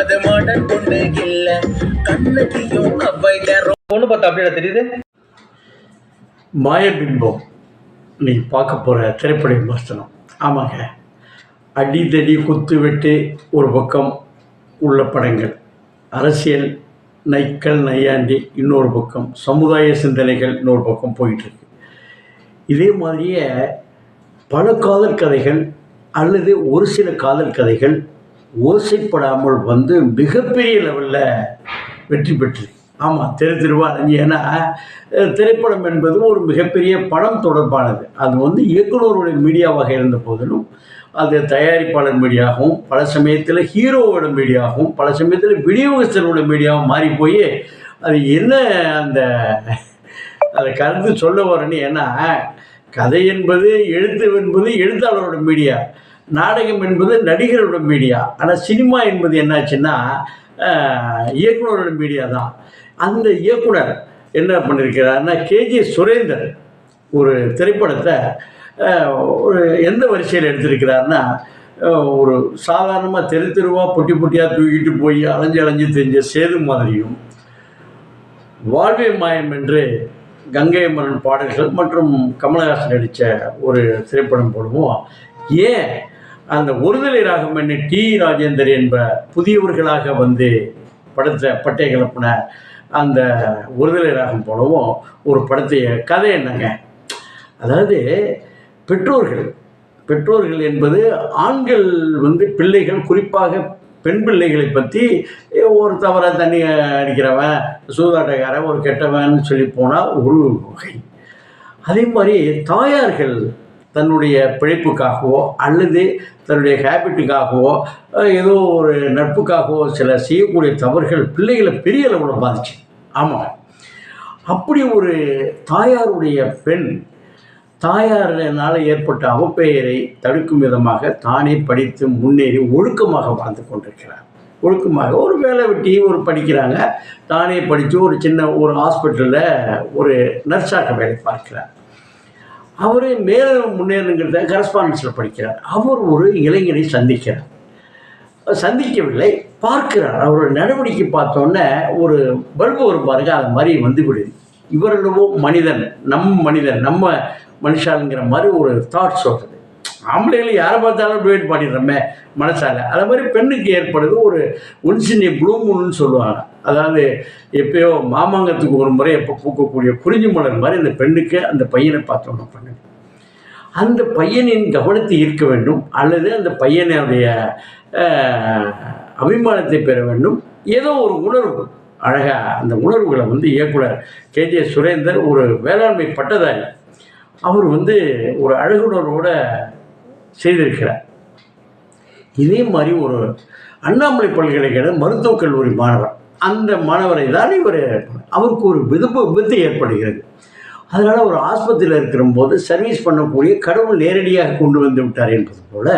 அது மாடல் பொண்ணு இல்ல. கண்ணகியும் அவ்வையாரும் பொண்ணு பார்த்தா அப்படியே தெரியுது? மாயபிம்பம் நீ பார்க்க போகிற திரைப்பட விமர்சனம். ஆமாங்க. அடிதடி குத்து வெட்டு ஒரு பக்கம் உள்ள படங்கள். அரசியல் நைக்கல் நையாண்டி இன்னொரு பக்கம். சமுதாய சிந்தனைகள் இன்னொரு பக்கம் போயிட்டுருக்கு இதே மாதிரியே பல காதல் கதைகள் அல்லது ஒரு சில காதல் கதைகள் ஓசைப்படாமல் வந்து மிகப்பெரிய லெவலில் வெற்றி பெற்று ஆமாம் தெரு தெருவா ஏன்னா திரைப்படம் என்பது ஒரு மிகப்பெரிய படம் தொடர்பானது. அது வந்து இயக்குனருடைய மீடியாவாக இருந்த போதிலும் அது தயாரிப்பாளர் மீடியாகவும் பல சமயத்தில் ஹீரோவோட மீடியாகவும் பல சமயத்தில் விநியோகஸ்தரோட மீடியாவும் மாறி போய் அது என்ன அந்த அதை கருத்து சொல்ல வரேன்னு ஏன்னா கதை என்பது எழுத்து என்பது எழுத்தாளரோட மீடியா நாடகம் என்பது நடிகரோட மீடியா. ஆனால் சினிமா என்பது என்னாச்சுன்னா இயக்குனரோட மீடியா தான். அந்த இயக்குனர் என்ன பண்ணியிருக்கிறாருன்னா கேஜி சுரேந்தர் ஒரு திரைப்படத்தை ஒரு எந்த வரிசையில் எடுத்திருக்கிறாருன்னா ஒரு சாதாரணமாக தெரு தெருவாக பொட்டி பொட்டியாக தூக்கிட்டு போய் அலைஞ்சு அலைஞ்சு தெரிஞ்ச சேது மாதிரியும் வாழ்வே மாயம் என்று கங்கை அமரன் பாடல்கள் மற்றும் கமலஹாசன் நடித்த ஒரு திரைப்படம் போடுவோம் ஏன் அந்த ஒருதலை ராகம் என்ன டி ராஜேந்தர் என்ப புதியவர்களாக வந்து படத்தை பட்டை கிளப்பின அந்த ஒருதலை ராகம் போலவும் ஒரு படத்தை கதை என்னங்க? அதாவது பெற்றோர்கள் பெற்றோர்கள் என்பது ஆண்கள் வந்து பிள்ளைகள் குறிப்பாக பெண் பிள்ளைகளை பற்றி ஒரு தவறாக தண்ணி அடிக்கிறவன் சூதாட்டக்காரன் ஒரு கெட்டவன் சொல்லி போனால் ஒரு வகை. அதே மாதிரி தாயார்கள் தன்னுடைய பிழைப்புக்காகவோ அல்லது தன்னுடைய ஹேபிட்டுக்காகவோ ஏதோ ஒரு நட்புக்காகவோ சில செய்யக்கூடிய தவறுகள் பிள்ளைகளை பெரிய அளவில் பாதிச்சு. ஆமாம். அப்படி ஒரு தாயாருடைய பெண் தாயாரினால் ஏற்பட்ட அவப்பெயரை தடுக்கும் விதமாக தானே படித்து முன்னேறி ஒழுக்கமாக வாழ்ந்து கொண்டிருக்கிறார். ஒழுக்கமாக ஒரு வேலை வெட்டி ஒரு படிக்கிறாங்க. தானே படித்து ஒரு சின்ன ஒரு ஹாஸ்பிட்டலில் ஒரு நர்ஸாக வேலை பார்க்கிறார். அவர் மேலே முன்னேறுங்கிறத கரஸ்பாண்டன்ஸில் படிக்கிறார். அவர் ஒரு இளைஞனை சந்திக்கிறார். சந்திக்கவில்லை பார்க்கிறார். அவரோட நடவடிக்கை பார்த்தோன்னே ஒரு பல்பு ஒரு பாருங்க அது மாதிரி வந்து விடுது. இவர்களோ மனிதன் நம் மனிதன் நம்ம மனுஷாளுங்கிற மாதிரி ஒரு தாட்ஸ் வருது ஆம்பளைகளை யாரை பார்த்தாலும் டிவைட் பண்ணிடுறோமே மனசால. அது மாதிரி பெண்ணுக்கு ஏற்படுது ஒரு ஒன்சினி ப்ளூமுன்னு சொல்லுவாங்க. அதாவது எப்பயோ மாமாங்கத்துக்கு ஒரு முறை எப்போ பூக்கக்கூடிய குறிஞ்சி மலர் மாதிரி அந்த பெண்ணுக்கு அந்த பையனை பார்த்தோம்னா பண்ணுது அந்த பையனின் கவனத்தை ஈர்க்க வேண்டும். அல்லது அந்த பையனுடைய அபிமானத்தை பெற வேண்டும். ஏதோ ஒரு உணர்வு. அழகாக அந்த உணர்வுகளை வந்து இயக்குனர் கேஜே சுரேந்தர் ஒரு வேளாண்மை பட்டதாரி. அவர் வந்து ஒரு அழகுணர்வோட செய்திருக்கிறார். இதே மாதிரி ஒரு அண்ணாமலை பல்கலைக்கழக மருத்துவக் கல்லூரி மாணவர். அந்த மாணவரை தான் இவர் அவருக்கு ஒரு விதுப்பு விபத்து ஏற்படுகிறது. அதனால் ஒரு ஆஸ்பத்திரியில் இருக்கிற போது சர்வீஸ் பண்ணக்கூடிய கடவுள் நேரடியாக கொண்டு வந்து விட்டார் என்பது போல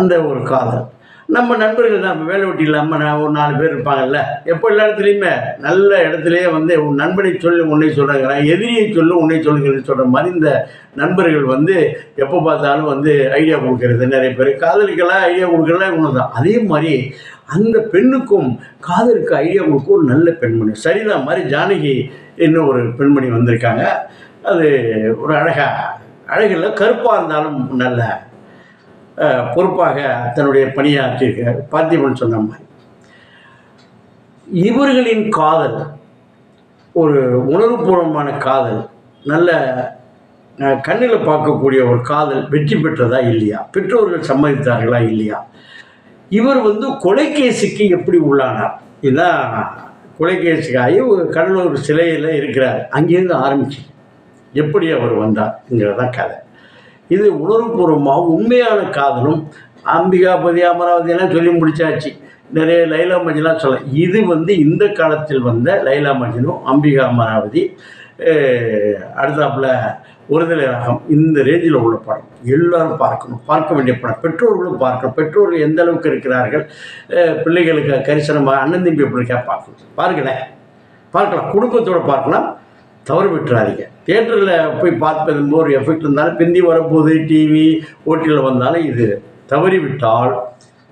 அந்த ஒரு காதல். நம்ம நண்பர்கள் நம்ம வேலை ஒட்டி இல்லாமல் நான் ஒரு நாலு பேர் இருப்பாங்கல்ல. எப்போ எல்லா இடத்துலையுமே நல்ல இடத்துலையே வந்து உன் நண்பனை சொல்லு உன்னை சொல்கிறாங்க எதிரியை சொல்லு உன்னை சொல்லுங்கன்னு சொல்கிற மாதிரி இந்த நண்பர்கள் வந்து எப்போ பார்த்தாலும் வந்து ஐடியா கொடுக்கறது. நிறைய பேர் காதலிக்கெல்லாம் ஐடியா கொடுக்கறதுலாம் இவங்க தான் அதே மாதிரி அந்த பெண்ணுக்கும் காதலுக்கு ஐடியா கொடுக்க ஒரு நல்ல பெண்மணி. சரிதான் மாதிரி ஜானகி இன்னும் ஒரு பெண்மணி வந்திருக்காங்க. அது ஒரு அழகா அழகில் கருப்பாக இருந்தாலும் நல்ல பொறுப்பாக தன்னுடைய பணியாற்றியிருக்கார் பார்த்திபன் சொன்ன மாதிரி. இவர்களின் காதல் ஒரு உணர்வுபூர்வமான காதல் நல்ல கண்ணில் பார்க்கக்கூடிய ஒரு காதல் வெற்றி பெற்றதா இல்லையா? பெற்றோர்கள் சம்மதித்தார்களா இல்லையா? இவர் வந்து கொலைகேசுக்கு எப்படி உள்ளானார்? இதுதான் கொலைகேசுக்காகி ஒரு கடலூர் சிலையில் இருக்கிறார். அங்கேருந்து ஆரம்பிச்சு எப்படி அவர் வந்தார்ங்கிறதான் கதை. இது உணர்வுபூர்வமாக உண்மையான காதலும் அம்பிகாபதி அமராவதியெல்லாம் சொல்லி முடிச்சாச்சு. நிறைய லைலா மஜ்னுலாம் சொல்ல. இது வந்து இந்த காலத்தில் வந்த லைலா மஜ்னு அம்பிகா அமராவதி அடுத்தாப்புல ஒருதலை ராகம் இந்த ரேஞ்சில் உள்ள படம். எல்லாரும் பார்க்கணும். பார்க்க வேண்டிய படம். பெற்றோர்களும் பார்க்கணும். பெற்றோர்கள் எந்த அளவுக்கு இருக்கிறார்கள்? பிள்ளைகளுக்கு கரிசனமாக அண்ணன் தம்பி எப்படி இருக்கா? பார்க்கணும். பாருங்களேன் பார்க்கலாம். குடும்பத்தோடு பார்க்கலாம். தவறு விட்டுறாதீங்க. தேட்டரில் போய் பார்த்து ஒரு எஃபெக்ட் இருந்தாலும் பிந்தி வரப்போகுது டிவி ஓட்டியில் வந்தாலும் இது தவறி விட்டால்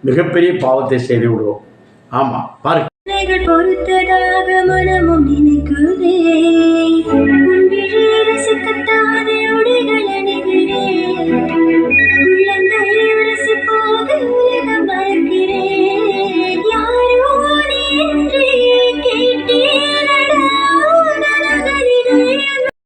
மிகப்பெரிய பாவத்தை செய்து விடுவோம் ஆமாம் பாருங்கள் பொறுத்ததாக மனமும்